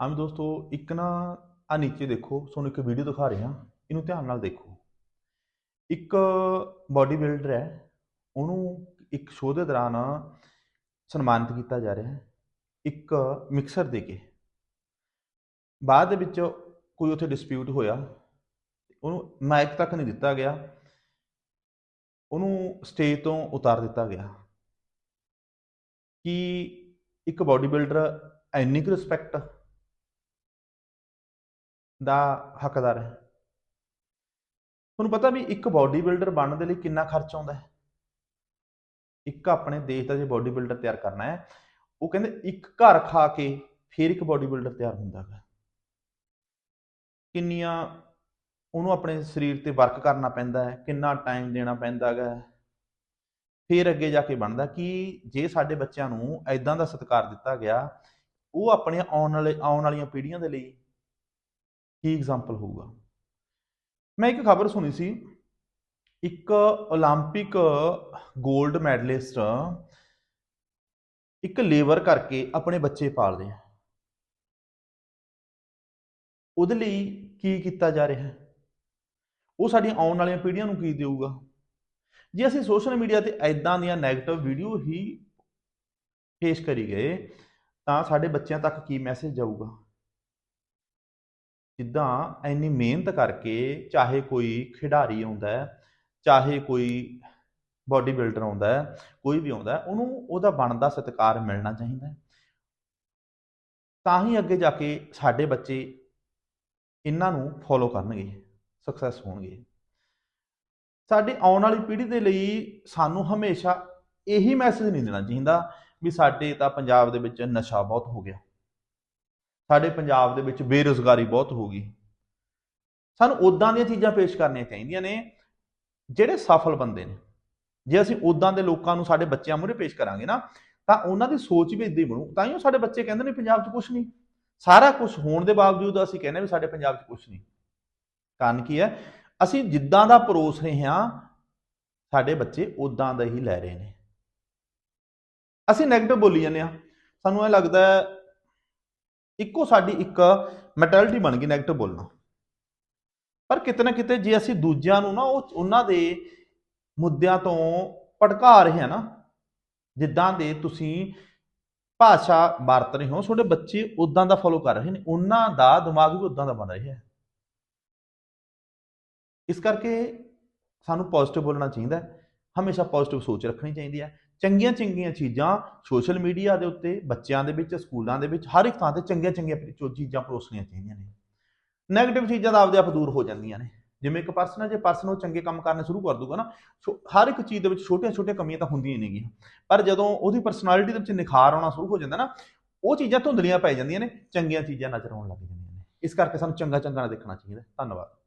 ਹਾਂ ਦੋਸਤੋ ਇੱਕ ਨਾ ਆ ਨੀਚੇ ਦੇਖੋ ਤੁਹਾਨੂੰ ਇੱਕ ਵੀਡੀਓ ਦਿਖਾ ਰਿਹਾ ਇਹਨੂੰ ਧਿਆਨ ਨਾਲ ਦੇਖੋ ਇੱਕ ਬਾਡੀ ਬਿਲਡਰ ਹੈ ਉਹਨੂੰ ਇੱਕ ਸ਼ੋਅ ਦੇ ਦੌਰਾਨ ਸਨਮਾਨਿਤ ਕੀਤਾ ਜਾ ਰਿਹਾ ਹੈ ਇੱਕ ਮਿਕਸਰ ਦੇ ਕੇ ਬਾਅਦ ਦੇ ਵਿੱਚ ਕੋਈ ਉੱਥੇ ਡਿਸਪਿਊਟ ਹੋਇਆ ਉਹਨੂੰ ਮਾਈਕ ਤੱਕ ਨਹੀਂ ਦਿੱਤਾ ਗਿਆ ਉਹਨੂੰ ਸਟੇਜ ਤੋਂ ਉਤਾਰ ਦਿੱਤਾ ਗਿਆ ਕਿ ਇੱਕ ਬਾਡੀ ਬਿਲਡਰ ਇੰਨੀ ਕੁ ਰਿਸਪੈਕਟ ਦਾ ਹੱਕਦਾਰ ਹੈ। ਤੁਹਾਨੂੰ ਪਤਾ ਵੀ ਇੱਕ ਬਾਡੀ ਬਿਲਡਰ ਬਣਨ ਦੇ ਲਈ ਕਿੰਨਾ ਖਰਚ ਆਉਂਦਾ ਹੈ? ਇੱਕ ਆਪਣੇ ਦੇਸ਼ ਦਾ ਜੇ ਬਾਡੀ ਬਿਲਡਰ ਤਿਆਰ ਕਰਨਾ ਹੈ, ਉਹ ਕਹਿੰਦੇ ਇੱਕ ਘਰ ਖਾ ਕੇ ਫਿਰ ਇੱਕ ਬਾਡੀ ਬਿਲਡਰ ਤਿਆਰ ਹੁੰਦਾ ਹੈ ਕਿੰਨੀਆਂ ਉਹਨੂੰ ਆਪਣੇ ਸਰੀਰ ਤੇ ਵਰਕ ਕਰਨਾ ਪੈਂਦਾ ਹੈ, ਕਿੰਨਾ ਟਾਈਮ ਦੇਣਾ ਪੈਂਦਾ ਹੈ। ਫਿਰ ਅੱਗੇ ਜਾ ਕੇ ਬਣਦਾ ਕਿ ਜੇ ਸਾਡੇ ਬੱਚਿਆਂ ਨੂੰ ਐਦਾਂ ਦਾ ਸਤਿਕਾਰ ਦਿੱਤਾ ਗਿਆ, ਉਹ ਆਪਣੀਆਂ ਆਉਣ ਵਾਲੇ, ਆਉਣ ਵਾਲੀਆਂ ਪੀੜ੍ਹੀਆਂ ਦੇ ਲਈ ਕੀ ਐਗਜ਼ਾਮਪਲ ਹੋਊਗਾ? ਮੈਂ ਇੱਕ ਖਬਰ ਸੁਣੀ ਸੀ। ਇੱਕ 올림픽 골ਡ ਮੈਡਲਿਸਟ ਇੱਕ ਲੇਬਰ ਕਰਕੇ ਆਪਣੇ ਬੱਚੇ ਪਾਲਦੇ ਆ। ਉਹਦੇ ਲਈ ਕੀ ਕੀਤਾ ਜਾ ਰਿਹਾ ਉਹ ਸਾਡੀਆਂ ਆਉਣ ਵਾਲੀਆਂ ਪੀੜ੍ਹੀਆਂ ਨੂੰ ਕੀ ਦੇਊਗਾ? ਜੇ ਅਸੀਂ ਸੋਸ਼ਲ ਮੀਡੀਆ ਤੇ ਐਦਾਂ ਦੀਆਂ 네ਗੇਟਿਵ ਵੀਡੀਓ ਹੀ ਪੇਸ਼ ਕਰੀ ਗਏ, ਤਾਂ ਸਾਡੇ ਬੱਚਿਆਂ ਤੱਕ ਕੀ ਮੈਸੇਜ ਜਾਊਗਾ? ਜਿੱਦਾਂ ਇੰਨੀ ਮਿਹਨਤ ਕਰਕੇ ਚਾਹੇ ਕੋਈ ਖਿਡਾਰੀ ਆਉਂਦਾ ਹੈ, ਚਾਹੇ ਕੋਈ ਬਾਡੀ ਬਿਲਡਰ ਆਉਂਦਾ ਹੈ, ਕੋਈ ਵੀ ਆਉਂਦਾ ਉਹਨੂੰ ਉਹਦਾ ਬਣਦਾ ਸਤਿਕਾਰ ਮਿਲਣਾ ਚਾਹੀਦਾ ਹੈ। ਤਾਂ ਹੀ ਅੱਗੇ ਜਾ ਕੇ ਸਾਡੇ ਬੱਚੇ ਇਹਨਾਂ ਨੂੰ ਫੋਲੋ ਕਰਨਗੇ ਸਕਸੈਸ ਹੋਣਗੇ। ਸਾਡੀ ਆਉਣ ਵਾਲੀ ਪੀੜ੍ਹੀ ਦੇ ਲਈ ਸਾਨੂੰ ਹਮੇਸ਼ਾ ਇਹੀ ਮੈਸੇਜ ਨਹੀਂ ਦੇਣਾ ਚਾਹੀਦਾ ਵੀ ਸਾਡੇ ਤਾਂ ਪੰਜਾਬ ਦੇ ਵਿੱਚ ਨਸ਼ਾ ਬਹੁਤ ਹੋ ਗਿਆ। ਸਾਡੇ ਪੰਜਾਬ ਦੇ ਵਿੱਚ ਬੇਰੁਜ਼ਗਾਰੀ ਬਹੁਤ ਹੋ ਗਈ। ਸਾਨੂੰ ਉਦਾਂ ਦੀਆਂ ਚੀਜ਼ਾਂ ਪੇਸ਼ ਕਰਨੀਆਂ ਚਾਹੀਦੀਆਂ ਨੇ, ਜਿਹੜੇ ਸਫਲ ਬੰਦੇ ਨੇ। ਜੇ ਅਸੀਂ ਉਦਾਂ ਦੇ ਲੋਕਾਂ ਨੂੰ ਸਾਡੇ ਬੱਚਿਆਂ ਮੂਹਰੇ ਪੇਸ਼ ਕਰਾਂਗੇ ਨਾ, ਤਾਂ ਉਹਨਾਂ ਦੀ ਸੋਚ ਵੀ ਇਦਾਂ ਹੀ ਬਣੂ। ਤਾਂ ਹੀ ਉਹ ਸਾਡੇ ਬੱਚੇ ਕਹਿੰਦੇ ਨੇ ਪੰਜਾਬ 'ਚ ਕੁਝ ਨਹੀਂ। ਸਾਰਾ ਕੁਝ ਹੋਣ ਦੇ ਬਾਵਜੂਦ ਅਸੀਂ ਕਹਿੰਦੇ ਵੀ ਸਾਡੇ ਪੰਜਾਬ 'ਚ ਕੁਝ ਨਹੀਂ। ਕਾਰਨ ਕੀ ਹੈ? ਅਸੀਂ ਜਿੱਦਾਂ ਦਾ ਪਰੋਸ ਰਹੇ ਹਾਂ, ਸਾਡੇ ਬੱਚੇ ਉਦਾਂ ਦਾ ਹੀ ਲੈ ਰਹੇ ਨੇ। ਅਸੀਂ 네ਗੇਟਿਵ ਬੋਲੀ ਜਾਂਦੇ ਆ ਸਾਨੂੰ ਇਹ ਲੱਗਦਾ ਇੱਕੋ ਸਾਡੀ ਇੱਕ ਮੈਂਟੈਲਿਟੀ ਬਣ ਗਈ 네ਗੇਟਿਵ ਬੋਲਣਾ। ਪਰ ਕਿਤੇ ਨਾ ਕਿਤੇ ਜੇ ਅਸੀਂ ਦੂਜਿਆਂ ਨੂੰ ਨਾ ਉਹ ਉਹਨਾਂ ਦੇ ਮੁੱਦਿਆਂ ਤੋਂ ਭਟਕਾ ਰਹੇ ਹਾਂ ਨਾ, ਜਿੱਦਾਂ ਦੇ ਤੁਸੀਂ ਭਾਸ਼ਾ ਵਰਤ ਰਹੇ ਹੋ, ਤੁਹਾਡੇ ਬੱਚੇ ਉਦਾਂ ਦਾ ਫੋਲੋ ਕਰ ਰਹੇ ਨੇ, ਉਹਨਾਂ ਦਾ ਦਿਮਾਗ ਵੀ ਉਦਾਂ ਦਾ ਬਣ ਰਿਹਾ ਹੈ। ਇਸ ਕਰਕੇ ਸਾਨੂੰ ਪੋਜ਼ਿਟਿਵ ਬੋਲਣਾ ਚਾਹੀਦਾ ਹਮੇਸ਼ਾ ਪੋਜ਼ਿਟਿਵ ਸੋਚ ਰੱਖਣੀ ਚਾਹੀਦੀ ਹੈ। ਚੰਗੀਆਂ ਚੰਗੀਆਂ ਚੀਜ਼ਾਂ ਸੋਸ਼ਲ ਮੀਡੀਆ ਦੇ ਉੱਤੇ, ਬੱਚਿਆਂ ਦੇ ਵਿੱਚ, ਸਕੂਲਾਂ ਦੇ ਵਿੱਚ, ਹਰ ਇੱਕ ਥਾਂ ਤੇ ਚੰਗੀਆਂ ਚੰਗੀਆਂ ਚੋ- ਚੀਜ਼ਾਂ ਪਰੋਸਣੀਆਂ ਚਾਹੀਦੀਆਂ ਨੇ। ਨੈਗੇਟਿਵ ਚੀਜ਼ਾਂ ਤਾਂ ਆਪਦੇ ਆਪ ਦੂਰ ਹੋ ਜਾਂਦੀਆਂ ਨੇ। ਜਿਵੇਂ ਇੱਕ ਪਰਸਨ ਹੈ ਜੇ ਪਰਸਨ ਉਹ ਚੰਗੇ ਕੰਮ ਕਰਨੇ ਸ਼ੁਰੂ ਕਰ ਦੂਗਾ ਨਾ ਛੋ- ਹਰ ਇੱਕ ਚੀਜ਼ ਦੇ ਵਿੱਚ ਛੋਟੀਆਂ ਛੋਟੀਆਂ ਕਮੀਆਂ ਤਾਂ ਹੁੰਦੀਆਂ ਹੀ ਨੇਗੀਆਂ। ਪਰ ਜਦੋਂ ਉਹਦੀ ਪਰਸਨੈਲਿਟੀ ਦੇ ਵਿੱਚ ਨਿਖਾਰ ਆਉਣਾ ਸ਼ੁਰੂ ਹੋ ਜਾਂਦਾ ਨਾ, ਉਹ ਚੀਜ਼ਾਂ ਧੁੰਦਲੀਆਂ ਪੈ ਜਾਂਦੀਆਂ ਨੇ, ਚੰਗੀਆਂ ਚੀਜ਼ਾਂ ਨਜ਼ਰ ਆਉਣ ਲੱਗ ਜਾਂਦੀਆਂ ਨੇ। ਇਸ ਕਰਕੇ ਸਾਨੂੰ ਚੰਗਾ ਚੰਗਾ ਨਾ ਦੇਖਣਾ ਚਾਹੀਦਾ। ਧੰਨਵਾਦ।